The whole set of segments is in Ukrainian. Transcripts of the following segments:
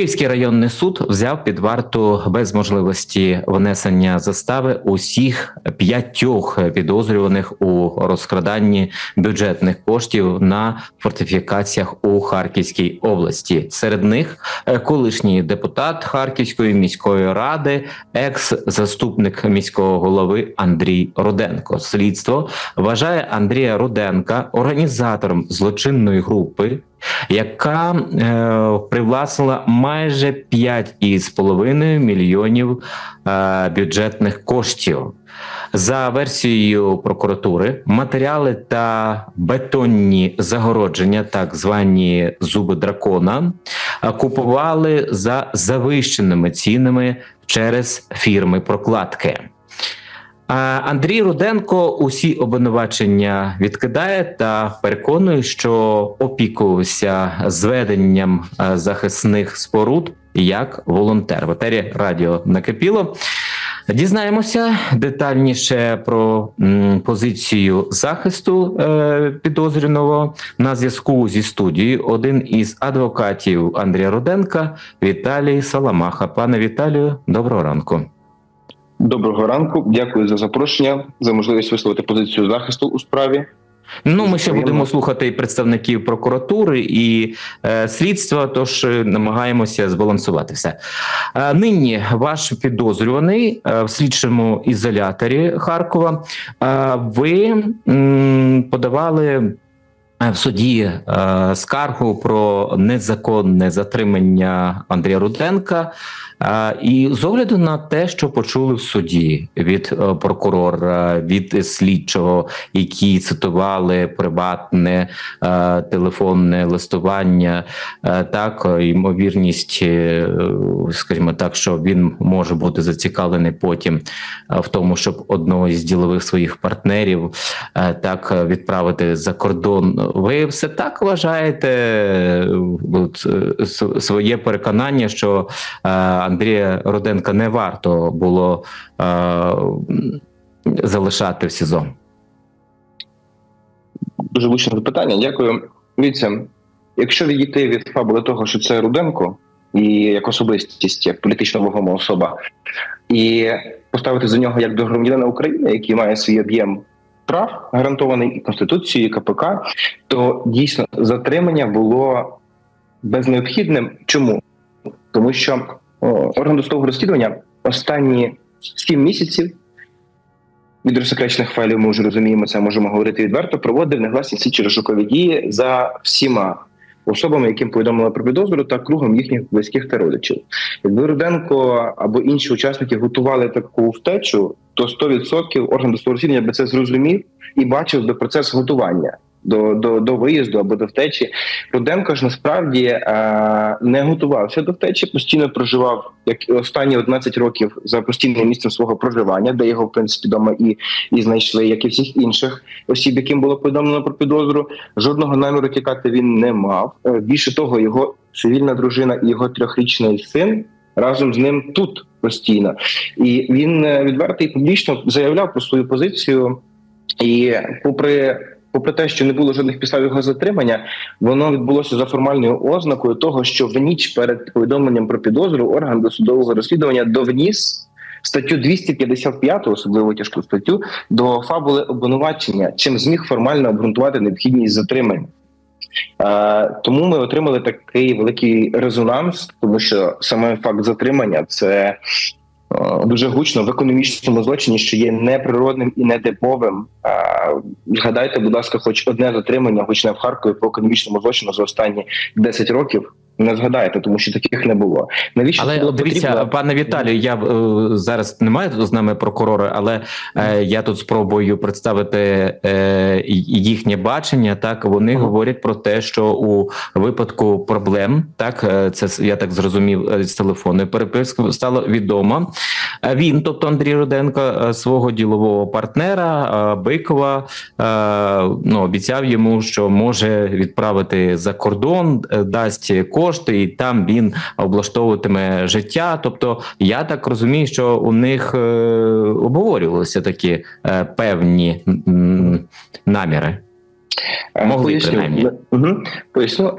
Київський районний суд взяв під варту без можливості внесення застави усіх п'ятьох підозрюваних у розкраданні бюджетних коштів на фортифікаціях у Харківській області. Серед них е, колишній депутат Харківської міської ради, екс-заступник міського голови Андрій Руденко. Слідство вважає Андрія Руденка організатором злочинної групи яка е, привласнила майже 5,5 мільйонів е, бюджетних коштів. За версією прокуратури, матеріали та бетонні загородження, так звані зуби дракона, купували за завищеними цінами через фірми прокладки. Андрій Руденко усі обвинувачення відкидає та переконує, що опікувався зведенням е, захисних споруд як волонтер. В етері радіо накипіло. Дізнаємося детальніше про позицію захисту е, підозрюваного на зв'язку зі студією. Один із адвокатів Андрія Руденка Віталій Саламаха. Пане Віталію, доброго ранку. Доброго ранку, дякую за запрошення, за можливість висловити позицію захисту у справі. Ну, ми ще будемо слухати і представників прокуратури і е, слідства. Тож е, намагаємося збалансувати все. Е, нині ваш підозрюваний е, в слідчому ізоляторі Харкова. Е, ви м, подавали. е, В суді е, скаргу про незаконне затримання Андрія Руденка, і з огляду на те, що почули в суді від е, прокурора, від слідчого, які цитували приватне е, телефонне листування, е, так ймовірність, скажімо так, що він може бути зацікавлений потім в тому, щоб одного із ділових своїх партнерів так відправити за кордон. Ви все так вважаєте? своє переконання, що Андрія Руденка не варто було е, залишати в СІЗО? Дуже влучне запитання. Дякую. Дивіться, якщо відійти від фабули того, що це Руденко, і як особистість, як політично вагома особа, і поставити за нього як до громадянина України, який має свій об'єм прав, гарантований і Конституцією, і КПК, то дійсно затримання було безнеобхідним. Чому? Тому що орган досудового розслідування останні сім місяців від розсекречених файлів ми вже розуміємо це, можемо говорити відверто. Проводив негласні слідчі розшукові дії за всіма особами, яким повідомили про підозру, та кругом їхніх близьких та родичів. Якби Руденко або інші учасники готували таку втечу, то 100% орган досудового розслідування би це зрозумів і бачив би процес готування. До, до, до виїзду або до втечі Руденко ж насправді е, не готувався до втечі, постійно проживав як останні 11 років за постійним місцем свого проживання, де його в принципі дома і, і знайшли, як і всіх інших осіб, яким було повідомлено про підозру. Жодного наміру тікати він не мав. Е, Більше того, його цивільна дружина і його трьохрічний син разом з ним тут постійно, і він е, відверто і публічно заявляв про свою позицію. І попри попри те, що не було жодних підстав його затримання, воно відбулося за формальною ознакою того, що в ніч перед повідомленням про підозру орган досудового розслідування довніс статтю 255, особливо тяжку статтю, до фабули обвинувачення, чим зміг формально обґрунтувати необхідність затримання. Е, тому ми отримали такий великий резонанс, тому що саме факт затримання це дуже гучно в економічному злочині, що є неприродним і нетиповим. Е, Згадайте, будь ласка, хоч одне затримання, хоч не в Харкові по економічному злочину за останні 10 років. Не згадаєте, тому що таких не було. Навіщо Але було дивіться, потрібно? пане Віталію, я е, зараз немає з нами прокурора, але е, я тут спробую представити е, їхнє бачення. Так вони Ага. говорять про те, що у випадку проблем, так е, це я так зрозумів е, з телефонної переписки стало відомо. Е, Він, тобто Андрій Руденко, свого ділового партнера Бикова, ну обіцяв йому, що може відправити за кордон, дасть кошти, і там він облаштовуватиме життя. Тобто, я так розумію, що у них е, обговорювалися такі е, певні наміри. Е, Могли, Поясню. принаймні. Угу. Поясню.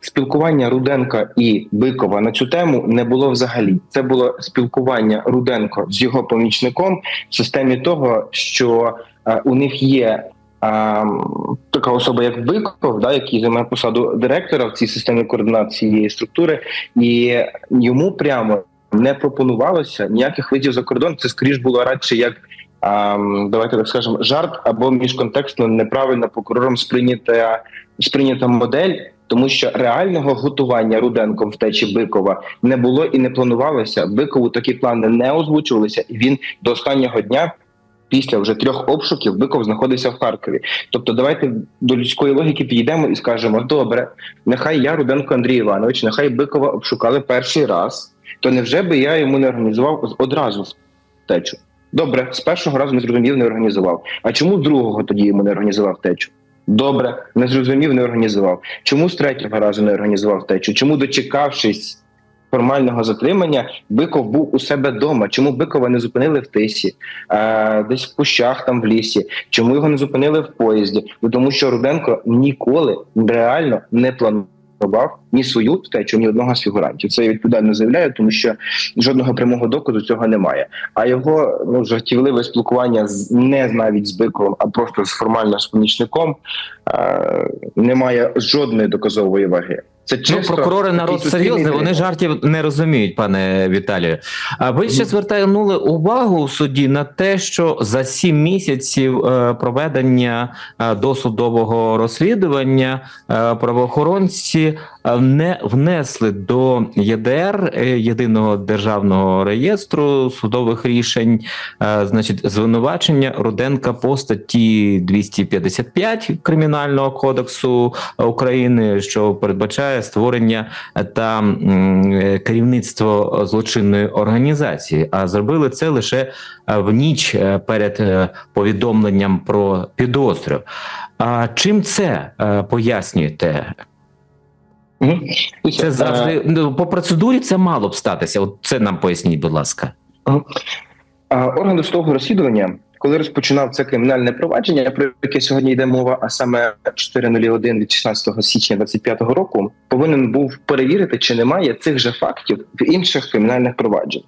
Спілкування Руденка і Бикова на цю тему не було взагалі. Це було спілкування Руденко з його помічником в системі того, що у них є така особа, як Биков, да, який займає посаду директора в цій системі координації структури, і йому прямо не пропонувалося ніяких видів за кордон. Це скоріш було радше як. Давайте так скажемо, жарт або міжконтекстно неправильно прокурором сприйнята сприйнята модель, тому що реального готування Руденком втечі Бикова не було і не планувалося. Бикову такі плани не озвучувалися, і він до останнього дня. Після вже трьох обшуків Биков знаходився в Харкові. Тобто, давайте до людської логіки підійдемо і скажемо: добре, нехай я Руденко Андрій Іванович, нехай Бикова обшукали перший раз. То невже би я йому не організував одразу втечу? Добре, з першого разу не зрозумів, не організував. А чому другого тоді йому не організував втечу? Добре, не зрозумів, не організував. Чому з третього разу не організував втечу? Чому, дочекавшись формального затримання, Биков був у себе вдома? Чому Бикова не зупинили в тисі, е, десь в кущах там в лісі? Чому його не зупинили в поїзді? Ну тому що Руденко ніколи реально не планував ні свою втечу, ні одного з фігурантів. Це я відповідально заявляю, тому що жодного прямого доказу цього немає. А його ну жартівливе спілкування з не навіть з Биковим, а просто з формально з помічником е, не має жодної доказової ваги. Це Ну, прокурори народ серйозний, вони жартів не розуміють, пане Віталію. А ви ще Мгм. звертнули увагу в суді на те, що за сім місяців е, проведення е, досудового розслідування е, правоохоронці не внесли до ЄДР єдиного державного реєстру судових рішень, значить, звинувачення Руденка по статті 255 кримінального кодексу України, що передбачає створення та е, керівництво злочинної організації. А зробили це лише е, в ніч е, перед е, повідомленням про підозрю. А чим це е, пояснюєте? Це е, завжди ну, по процедурі це мало б статися. От це нам поясніть, будь ласка. А, Орган досудового розслідування, коли розпочинав це кримінальне провадження, про яке сьогодні йде мова, а саме 401 від 16 січня 2025 року, повинен був перевірити, чи немає цих же фактів в інших кримінальних проваджень.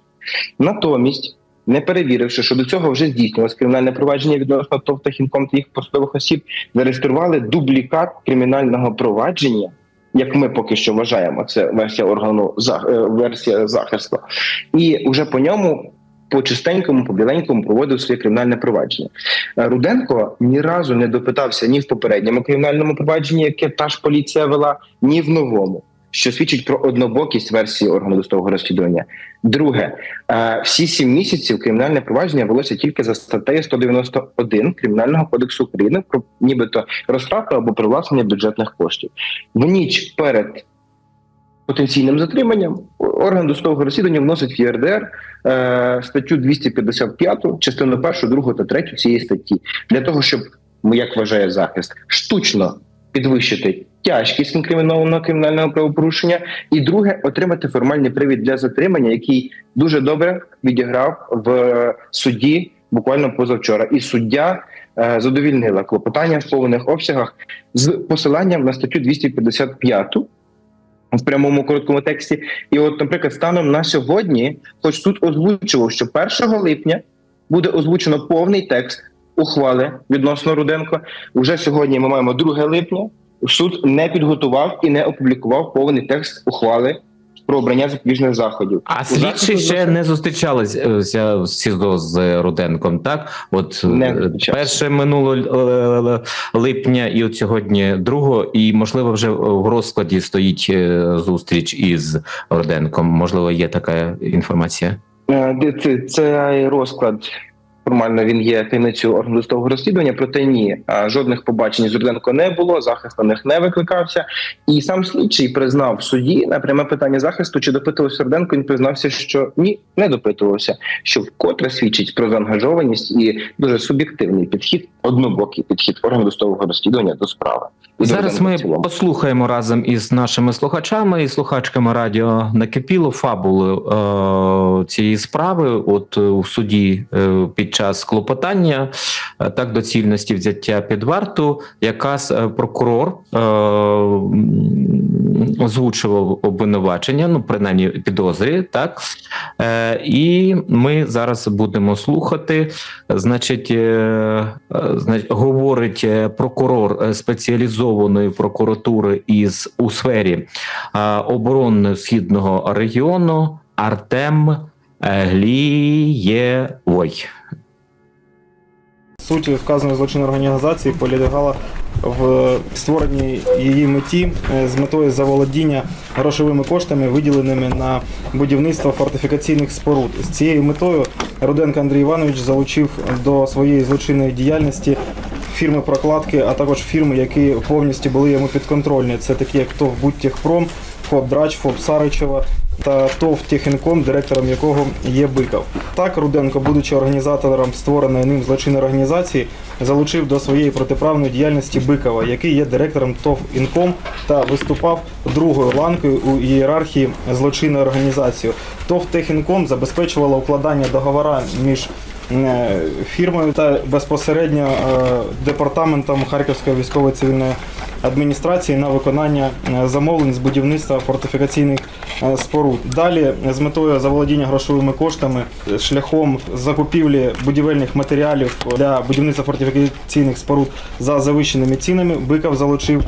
Натомість, не перевіривши, що до цього вже здійснювалось кримінальне провадження відносно ТОВ та Хінком та їх посадових осіб, зареєстрували дублікат кримінального провадження. Як ми поки що вважаємо, це версія органу е, версія захисту, і вже по ньому по чистенькому, по біленькому проводив своє кримінальне провадження. Е, Руденко ні разу не допитався ні в попередньому кримінальному провадженні, яке та ж поліція вела, ні в новому, що свідчить про однобокість версії органу досудового розслідування. Друге, е, всі сім місяців кримінальне провадження велося тільки за статтею 191 кримінального кодексу України про нібито розтрату або привласнення бюджетних коштів. В ніч перед потенційним затриманням. Орган досудового розслідування вносить в ЄРДР е, статтю 255, частину 1, 2 та 3 цієї статті, для того, щоб, ну, як вважає захист, штучно підвищити тяжкість інкримінованого кримінального правопорушення, і друге отримати формальний привід для затримання, який дуже добре відіграв в суді буквально позавчора. І суддя е, задовільнила клопотання в повних обсягах з посиланням на статтю 255 в прямому короткому тексті. І, от, наприклад, станом на сьогодні, хоч суд озвучував, що 1 липня буде озвучено повний текст ухвали відносно Руденко. Уже сьогодні ми маємо 2 липня. Суд не підготував і не опублікував повний текст ухвали про обрання запобіжних заходів. А У слідчі ще не зустрічалися в СІЗО з Руденком, так? От Не е, перше минуло е, е, липня, і от сьогодні другого, і можливо вже в розкладі стоїть е, зустріч із Руденком. Можливо, є така інформація. Е, Це, це розклад. Формально він є таємницею органу досудового розслідування, проте ні, жодних побачень з Руденко не було, захист на них не викликався. І сам слідчий признав в суді на пряме питання захисту, чи допитувався Руденко. Він признався, що ні, не допитувався, що вкотре свідчить про заангажованість і дуже суб'єктивний підхід, однобокий підхід органу досудового розслідування до справи. Зараз ми послухаємо разом із нашими слухачами і слухачками радіо накипіло фабули е, цієї справи. От е, у суді е, під час клопотання е, так доцільності взяття під варту, якраз е, прокурор е, озвучував обвинувачення, ну принаймні підозрі, так е, і ми зараз будемо слухати. Значить, е, е, значить, говорить е, прокурор е, спеціалізованої прокуратури із у сфері е, оборони східного регіону Артем е, Глієвой. Суть вказаної злочинної організації полягала в створенні її меті е, з метою заволодіння грошовими коштами, виділеними на будівництво фортифікаційних споруд. З цією метою Руденко Андрій Іванович залучив до своєї злочинної діяльності фірми прокладки, а також фірми, які повністю були йому підконтрольні. Це такі як ТОВ Будтехпром, ФОП Драч, ФОП Саричева та ТОВ Техінком, директором якого є Биков. Так Руденко, будучи організатором створеної ним злочинної організації, залучив до своєї протиправної діяльності Бикова, який є директором ТОВ Інком та виступав другою ланкою у ієрархії злочинної організації. ТОВ Техінком забезпечувало укладання договора між е, фірмою та безпосередньо е, департаментом Харківської військової цивільної адміністрації на виконання е, замовлень з будівництва фортифікаційних е, споруд. Далі з метою заволодіння грошовими коштами е, шляхом закупівлі будівельних матеріалів для будівництва фортифікаційних споруд за завищеними цінами Биков залучив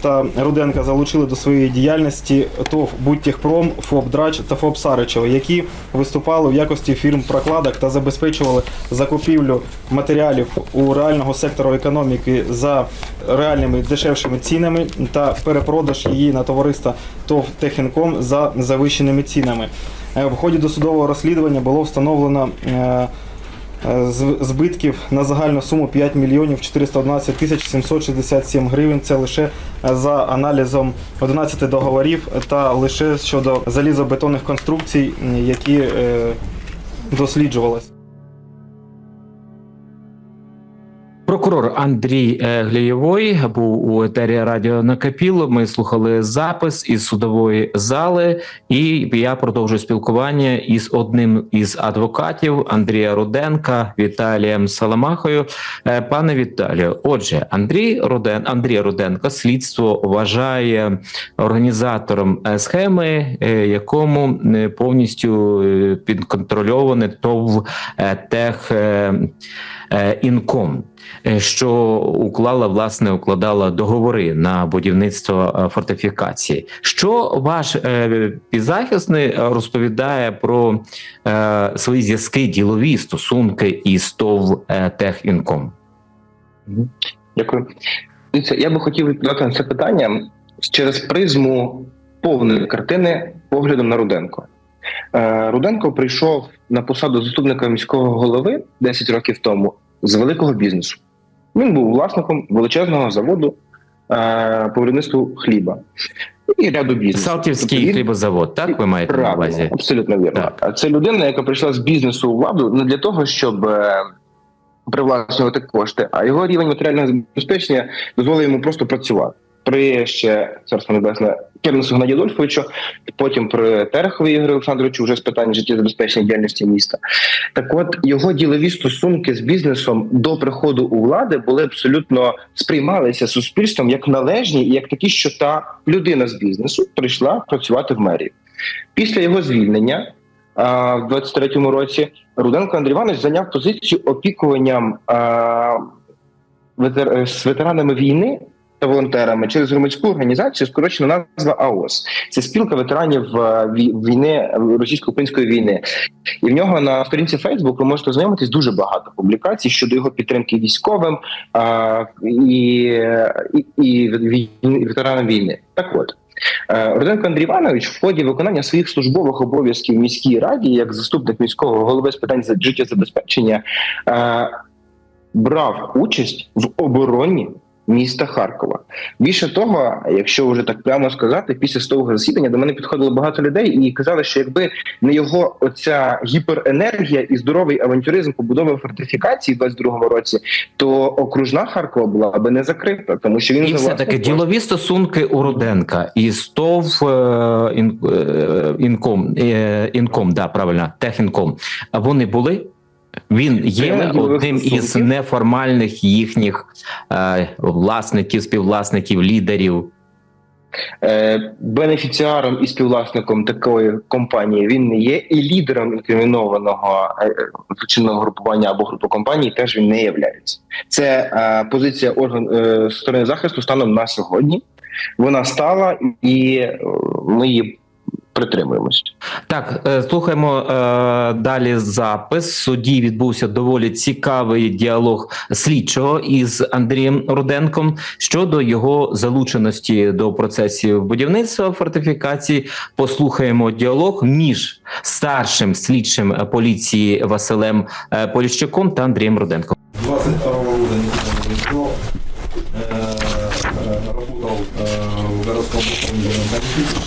та Руденка залучили до своєї діяльності ТОВ Будтехпром, ФОП Драч та ФОП Саричева, які виступали в якості фірм прокладок та забезпечували закупівлю матеріалів у реального сектору економіки за реальними дешевшими цінами та перепродаж її на товариство ТОВ Техінком за завищеними цінами. Е, В ході досудового розслідування було встановлено е, збитків на загальну суму 5 мільйонів 411 тисяч 767 гривень. Це лише е, за аналізом 11 договорів та лише щодо залізобетонних конструкцій, які е, досліджувалися. Прокурор Андрій е, Глієвой був у етері Радіо Накапіло. Ми слухали запис із судової зали, і я продовжую спілкування із одним із адвокатів Андрія Руденка Віталієм Саламахою. Е, Пане Віталію, отже, Андрій Руден Андрій Руденко слідство вважає організатором е, схеми, якому повністю підконтрольоване ТОВ Тех. Інком, що уклала власне укладала договори на будівництво е, фортифікації. Що ваш е, підзахисний е, розповідає про е, свої зв'язки, ділові стосунки із ТОВ е, Техінком? Дякую. Я би хотів відповідати на це питання через призму повної картини поглядом на Руденко. Е, Руденко прийшов на посаду заступника міського голови 10 років тому з великого бізнесу. Він був власником величезного заводу е, по виробництву хліба і ряду бізнесу. Салтівський Тобто хлібозавод, так ви маєте на увазі? абсолютно вірно. Так. А це людина, яка прийшла з бізнесу у владу не для того, щоб е, привласнювати кошти, а його рівень матеріального забезпечення дозволив йому просто працювати. При ще царство небесне Кернесу Геннадію потім при Терехові Ігорю Олександровичу вже з питань життєзабезпечення діяльності міста. Так от його ділові стосунки з бізнесом до приходу у влади були абсолютно сприймалися суспільством як належні і як такі, що та людина з бізнесу прийшла працювати в мерії. Після його звільнення а, в 23-му році Руденко Андрій Іванович зайняв позицію опікуванням а, ветер... з ветеранами війни та волонтерами через громадську організацію, скорочена назва АОС. Це спілка ветеранів війни російсько-української війни. І в нього на сторінці Фейсбук ви можете ознайомитись дуже багато публікацій щодо його підтримки військовим а, і, і, і ветеранам війни. Так от. Е, Руденко Андрій Іванович в ході виконання своїх службових обов'язків в міській раді, як заступник міського голови з питань за- життєзабезпечення, е, брав участь в обороні міста Харкова. Більше того, якщо вже так прямо сказати, після того засідання до мене підходило багато людей і казали, що якби не його оця гіперенергія і здоровий авантюризм побудови фортифікації в 22-му році, то окружна Харкова була би не закрита, тому що він І все таки ділові стосунки у Руденка із ТОВ е, е, інком, е, інком, да, правильно, техінком. А вони були? Він є одним із неформальних їхніх е, власників, співвласників, лідерів. Е, бенефіціаром і співвласником такої компанії він не є, і лідером інкримінованого е, злочинного групування або групи компаній теж він не являється. Це е, позиція орган е, сторони захисту станом на сьогодні. Вона стала, і е, ми її притримуємося. Так, е, слухаємо е, далі запис. Суді відбувся доволі цікавий діалог слідчого із Андрієм Руденком щодо його залученості до процесів будівництва фортифікації. Послухаємо діалог між старшим слідчим поліції Василем е, Поліщуком та Андрієм Руденком. 22 года не работал в городском управлении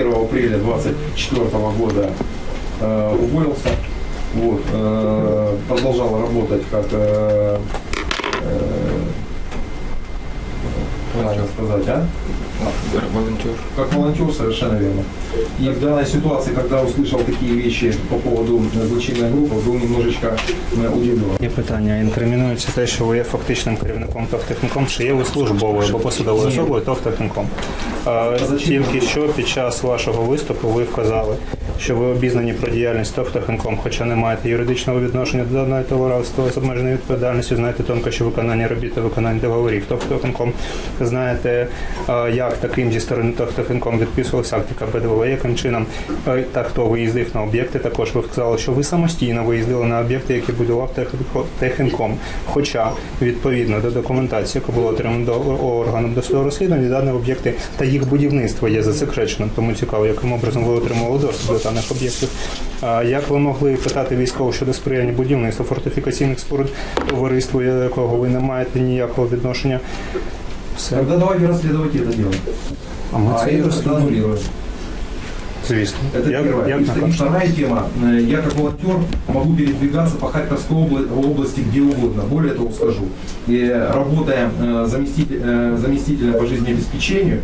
1 апреля 24 года э, уволился. Вот, э, продолжал работать как э, э, правильно сказать, а? Волонтер. Как волонтер, совершенно верно. И в данной ситуации, когда услышал такие вещи по поводу э, злочинной группы, был немножечко э, удивлен. Є питання. Інкримінується те, що ви є фактичним керівником ТОВТехніком, чи є ви службовою або посадовою Ні. особою ТОВТехніком. А, зачем? Тільки що під час вашого виступу ви вказали, що ви обізнані про діяльність ТОВТехніком, хоча не маєте юридичного відношення до даної товариства з обмеженою відповідальністю, знаєте тонкощі виконання робіт та виконання договорів ТОВТехніком, знаєте, як таким зі сторони ТОВТехніком відписувалася актика ПДВ, яким чином та хто виїздив на об'єкти. Також ви вказали, що ви самостійно виїздили на об'єкти, які будував Техінко- Техінком. Хоча відповідно до документації, яка була отримана до органом досудового розслідування, дані об'єкти та їх будівництво є засекреченим. Тому цікаво, яким образом ви отримали доступ до даних об'єктів. А як ви могли питати військового щодо сприяння будівництва фортифікаційних споруд товариству, до якого ви не маєте ніякого відношення? Все, Тогда давайте расследовать это дело. а ми А це і это розслідуємо. аннулируем. Звісно, Это як, первое. як И на втор- вторая тема. Э, Я как волонтер могу передвигаться по Харьковской обла- области где угодно. Более того скажу. И работая э, заместитель- э, заместителем по жизнеобеспечению, э,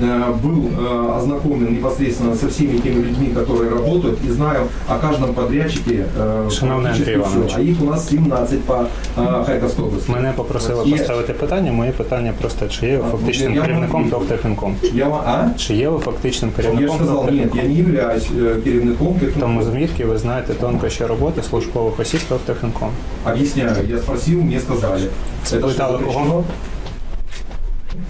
был э, ознакомлен непосредственно со всеми теми людьми, которые работают, и знаю о каждом подрядчике э, Шановний практически Андрій всё. Іванович. А их у нас 17 по э, Харьковской области. Мене попросили Є. поставити питання. Моє питання просте: чи є ви А, фактичним я керівником можу- ТОВТехніком? Я, вам- а? Чи є ви фактичним Я же керівником сказал, нет, ТОВТехніком? я не являюсь э, керівником Тому техникум. звідки ви знаєте тонкощі роботи службових осіб ТОВТехніком? Объясняю, я спросил, мне сказали. Это что, Спитали запрещено? кого?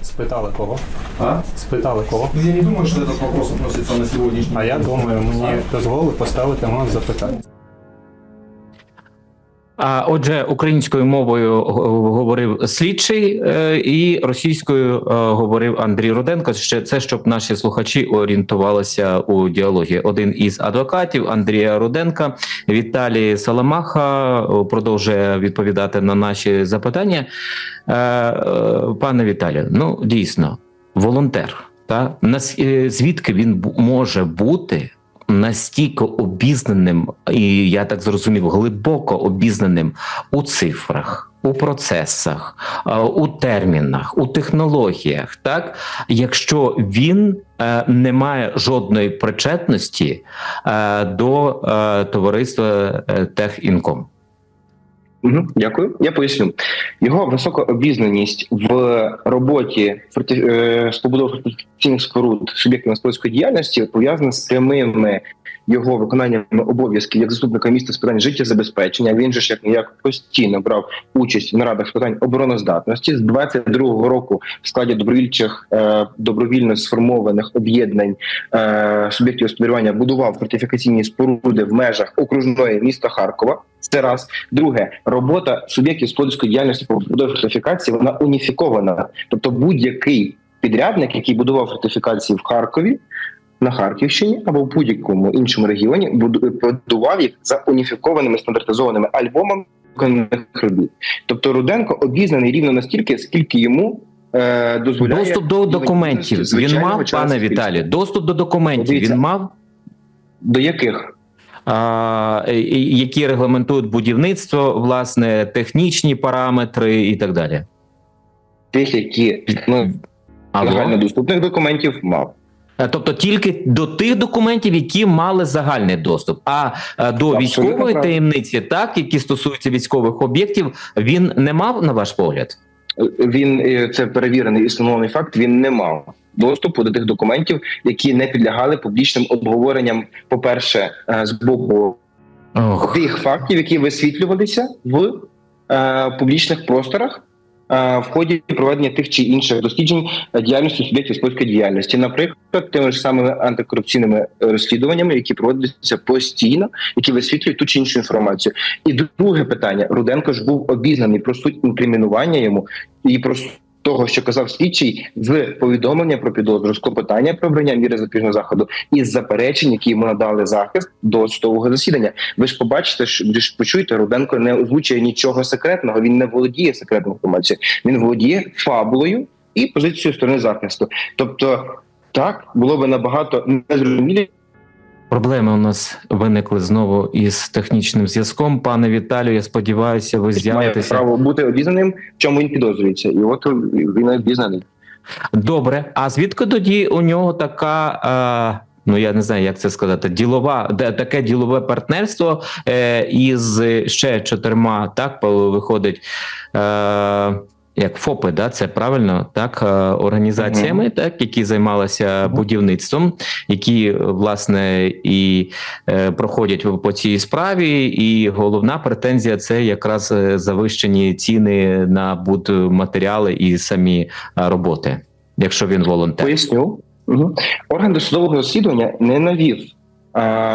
Спитали кого? А? Спитали кого? Ну, я не думаю, что этот вопрос относится на сегодняшний А я думаю, мені дозволили поставити вам запитання. А отже, українською мовою говорив слідчий е, і російською е, говорив Андрій Руденко. Ще це щоб наші слухачі орієнтувалися у діалогі. Один із адвокатів Андрія Руденка, Віталій Саламаха е, продовжує відповідати на наші запитання. Е, е, Пане Віталію, ну дійсно, волонтер. Та е, звідки він може бути настільки обізнаним, і я так зрозумів, глибоко обізнаним у цифрах, у процесах, е, у термінах, у технологіях, так якщо він е, не має жодної причетності е, до товариства Техінком. Мгм, Дякую. Я поясню. Його висока обізнаність в роботі форті... е, з фортифікаційних споруд суб'єктів господарської діяльності пов'язана з прямими його виконанням обов'язків як заступника міста з питань життєзабезпечення. Він же ж як ніяк постійно брав участь в нарадах з питань обороноздатності з 22-го року в складі добровільчих е, добровільно сформованих об'єднань е, суб'єктів господарювання будував фортифікаційні споруди в межах окружної міста Харкова. Це раз. Друге, робота суб'єктів господарської діяльності по побудові фортифікації вона уніфікована. Тобто будь-який підрядник, який будував фортифікації в Харкові, на Харківщині або в будь-якому іншому регіоні, буду- будував їх за уніфікованими стандартизованими альбомами робіт. Тобто Руденко обізнаний рівно настільки, скільки йому е, дозволяє Доступ до документів він мав, пане. Віталію. Доступ до документів Дивіться. він мав. До яких? а, які регламентують будівництво, власне, технічні параметри і так далі. Тих, які ну, Алло? загальнодоступних документів мав. Е, Тобто тільки до тих документів, які мали загальний доступ. А е, до Абсолютно військової правильно. таємниці, так які стосуються військових об'єктів, він не мав на ваш погляд. Він е, це перевірений і встановлений факт. Він не мав доступу до тих документів, які не підлягали публічним обговоренням. По перше, з боку Ох. тих фактів, які висвітлювалися в е, публічних просторах. Е, В ході проведення тих чи інших досліджень е, діяльності суб'єктів спільської діяльності, наприклад, тими ж самими антикорупційними розслідуваннями, які проводяться постійно, які висвітлюють ту чи іншу інформацію. І друге питання: Руденко ж був обізнаний про суть інкримінування йому і про того, що казав слідчий, з повідомлення про підозру, з клопотання про обрання міри запобіжного заходу і з заперечень, які йому надали захист до судового засідання. Ви ж побачите, що ви ж почуєте, Руденко не озвучує нічого секретного. Він не володіє секретною інформацією. Він володіє фабулою і позицією сторони захисту. Тобто, так було би набагато незрозумілі. Проблеми у нас виникли знову із технічним зв'язком. Пане Віталію, я сподіваюся, ви Має з'явитеся. право бути обізнаним, в чому він підозрюється, і от він обізнаний. Добре. А звідки тоді у нього така? Е, Ну, я не знаю, як це сказати, ділова, де таке ділове партнерство е, із ще чотирма, так виходить, е, як ФОПи, да, це правильно, так, е, організаціями, так, які займалися будівництвом, які власне і е, проходять по цій справі. І головна претензія це якраз е, завищені ціни на будматеріали і самі роботи, якщо він волонтер. Поясню. Угу. Орган досудового розслідування не навів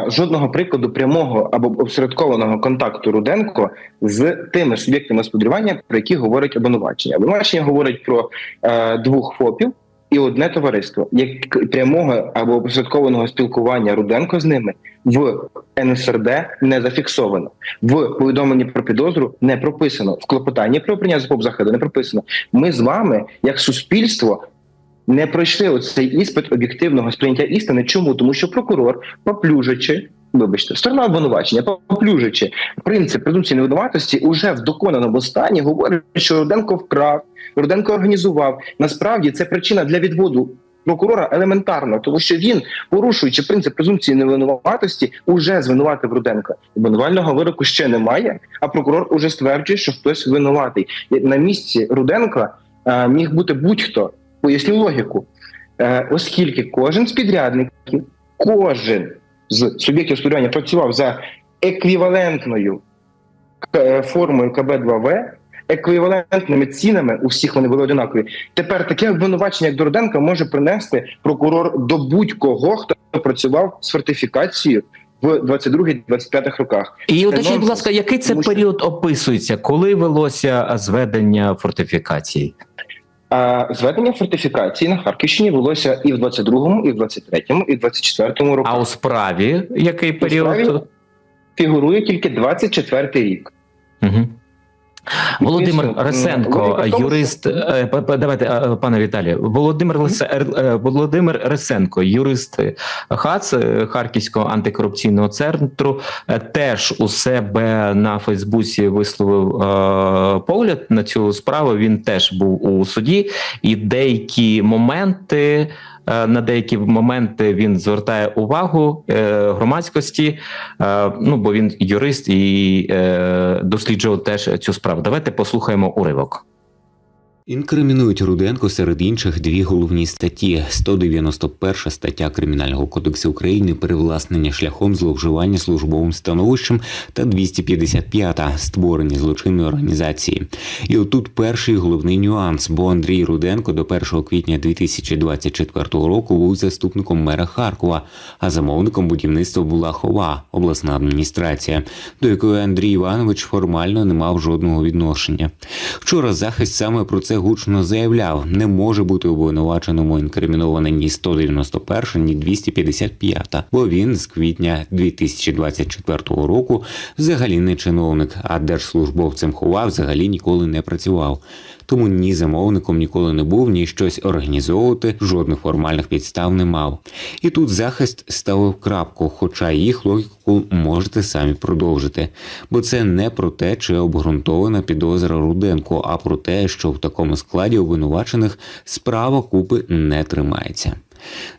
жодного прикладу прямого або обсередкованого контакту Руденко з тими суб'єктами господарювання, про які говорить обвинувачення. Обвинувачення говорить про е, двох ФОПів і одне товариство. Як прямого або обсередкованого спілкування Руденко з ними в НСРД не зафіксовано. В повідомленні про підозру не прописано. В клопотанні про прийняття заходу не прописано. Ми з вами, як суспільство, не пройшли оцей іспит об'єктивного сприйняття істини. Чому? Тому що прокурор, поплюжачи, вибачте, сторона обвинувачення, поплюжачи принцип презумпції невинуватості, уже в доконаному стані говорить, що Руденко вкрав, Руденко організував. Насправді це причина для відводу. Прокурора елементарно, тому що він, порушуючи принцип презумпції невинуватості, уже звинуватив Руденка. Обвинувального вироку ще немає, а прокурор уже стверджує, що хтось винуватий. На місці Руденка е, міг бути будь-хто. Поясню логіку. Е, оскільки кожен з підрядників, кожен з суб'єктів сподівання працював за еквівалентною е, формою КБ-2В, еквівалентними цінами, у всіх вони були одинакові. Тепер таке обвинувачення, як до Руденка, може принести прокурор до будь-кого, хто працював з фортифікацією в 22-25 роках. І уточніть, будь ласка, який це період описується, коли велося зведення фортифікацій? Зведення фортифікації на Харківщині велося і в 22-му, і в 23-му, і в 24-му році. А у справі який У справі період? фігурує тільки 24-й рік. Угу. Володимир Ресенко, юрист. е, Давайте, е, пане Віталію. Володимир е, Володимир Ресенко, юрист ХАЦ Харківського антикорупційного центру, теж у себе на Фейсбуці висловив погляд на цю справу. Він теж був у суді, і деякі моменти. Е, На деякі моменти він звертає увагу е, громадськості, е, ну бо він юрист і досліджував теж цю справу. Давайте послухаємо уривок. Інкримінують Руденко серед інших дві головні статті: 191 стаття Кримінального кодексу України привласнення шляхом зловживання службовим становищем та 255 створення злочинної організації. І отут перший головний нюанс, бо Андрій Руденко до 1 квітня 2024 року був заступником мера Харкова, а замовником будівництва була Хова, обласна адміністрація, до якої Андрій Іванович формально не мав жодного відношення. Вчора захист саме про це гучно заявляв: не може бути обвинуваченому інкримінований ні 191, ні 255, бо він з квітня 2024 року взагалі не чиновник, а держслужбовцем ховав взагалі ніколи не працював. Тому ні замовником ніколи не був, ні щось організовувати, жодних формальних підстав не мав. І тут захист ставив крапку, хоча їх логіку можете самі продовжити. Бо це не про те, чи обґрунтована підозра Руденко, а про те, що в такому складі обвинувачених справа купи не тримається.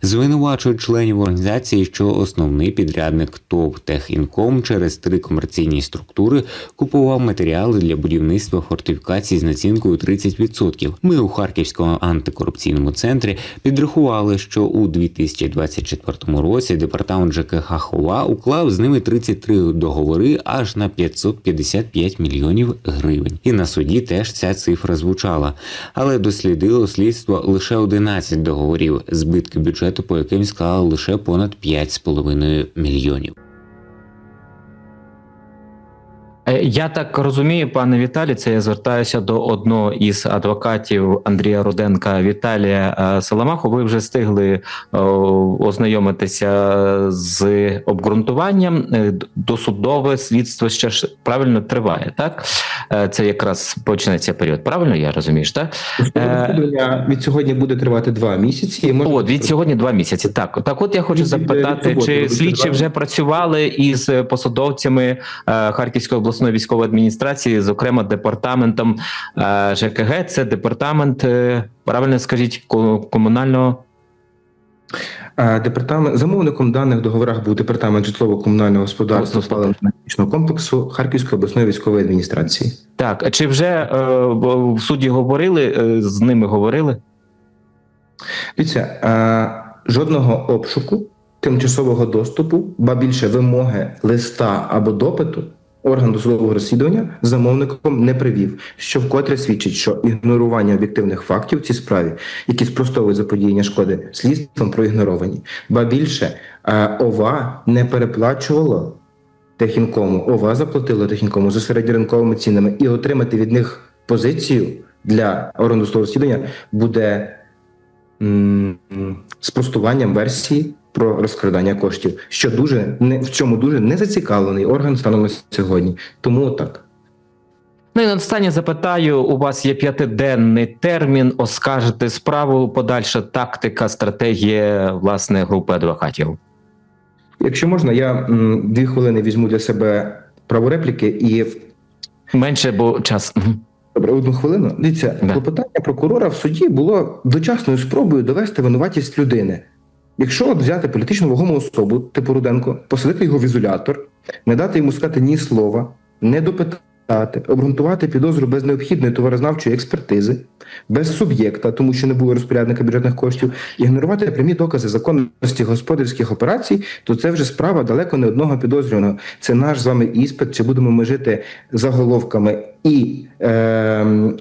Звинувачують членів організації, що основний підрядник ТОВ «Техінком» через три комерційні структури купував матеріали для будівництва фортифікацій з націнкою 30%. Ми у Харківському антикорупційному центрі підрахували, що у 2024 році департамент ЖКХ Хова уклав з ними 33 договори аж на 555 мільйонів гривень. І на суді теж ця цифра звучала. Але дослідило слідство лише 11 договорів, збитки бюджету по яким склали лише понад 5,5 мільйонів. Я так розумію, пане Віталій, це я звертаюся до одного із адвокатів Андрія Руденка Віталія е, Соломаху. Ви вже встигли е, ознайомитися з обґрунтуванням. Е, Досудове слідство ще ж правильно триває, так? Е, Це якраз почнеться період. Правильно я розумієш, так? Розслідування від сьогодні буде тривати два місяці. І можна От від сьогодні два місяці. Так, так, от я хочу Від- від запитати, чи слідчі вже працювали із посадовцями е, Харківської обласної військової адміністрації, зокрема департаментом е, ЖКГ. Це департамент, е, правильно скажіть, комунального Департамент замовником даних в договорах був департамент житлово-комунального господарства паливно-енергетичного комплексу Харківської обласної військової адміністрації. так. а Чи вже е, в суді говорили е, з ними? Говорили? Дивіться, а, жодного обшуку, тимчасового доступу, ба більше вимоги листа або допиту. Орган досудового розслідування замовником не привів, що вкотре свідчить, що ігнорування об'єктивних фактів в цій справі, які спростовують заподіяння шкоди, слідством проігноровані. Ба більше е, ОВА не переплачувало техінкому. ОВА заплатило техінкому за середньоринковими цінами, і отримати від них позицію для органу досудового розслідування буде спростуванням версії про розкрадання коштів, що дуже не в чому дуже не зацікавлений орган станом на сьогодні. Тому так. Ну і на останнє запитаю: у вас є п'ятиденний термін оскаржити справу. Подальша тактика, стратегія власне групи адвокатів. Якщо можна, я м, дві хвилини візьму для себе право репліки і Менше, бо час. Добре, одну хвилину. Дивіться, Да. клопотання прокурора в суді було дочасною спробою довести винуватість людини. Якщо от взяти політично вагому особу, типу Руденко, посадити його в ізолятор, не дати йому сказати ні слова, не допитати, обґрунтувати підозру без необхідної товарознавчої експертизи, без суб'єкта, тому що не було розпорядника бюджетних коштів, ігнорувати прямі докази законності господарських операцій, то це вже справа далеко не одного підозрюваного. Це наш з вами іспит, чи будемо ми жити заголовками і. Е-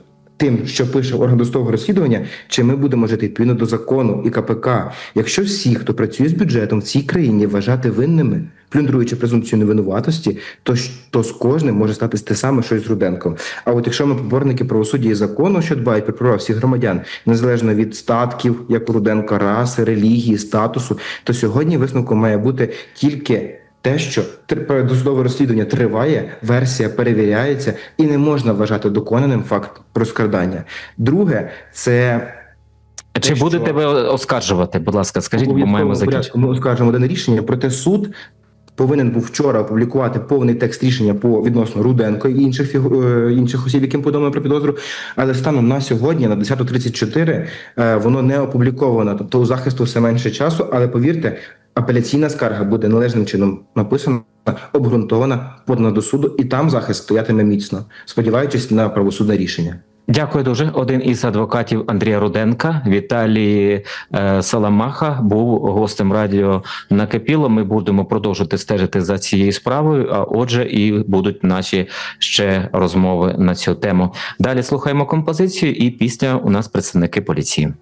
Тим, що пише орган досудового розслідування, чи ми будемо жити відповідно до закону і КПК. Якщо всі, хто працює з бюджетом в цій країні, вважати винними, плюндруючи презумпцію невинуватості, то, то з кожним може статись те саме, що й з Руденком. А от якщо ми поборники правосуддя і закону, що дбають про права всіх громадян, незалежно від статків, як Руденка, раси, релігії, статусу, то сьогодні висновком має бути тільки. Те, що досудове розслідування триває, версія перевіряється, і не можна вважати доконаним факт розкрадання. Друге, це Чи що- будете ви оскаржувати? Будь ласка, скажіть, бо маємо закінчити. Ми оскаржимо дане рішення. Проте суд повинен був вчора опублікувати повний текст рішення по відносно Руденко і інших е, інших осіб, яким повідомили про підозру. Але станом на сьогодні, на 10.34, е, воно не опубліковано. Тобто у захисту все менше часу. Але повірте, апеляційна скарга буде належним чином написана, обґрунтована, подана до суду, і там захист стоятиме міцно, сподіваючись на правосудне рішення. Дякую дуже. Один із адвокатів Андрія Руденка, Віталій е, Саламаха, був гостем радіо накипіло. Ми будемо продовжувати стежити за цією справою. А отже, і будуть наші ще розмови на цю тему. Далі слухаємо композицію, і після у нас представники поліції.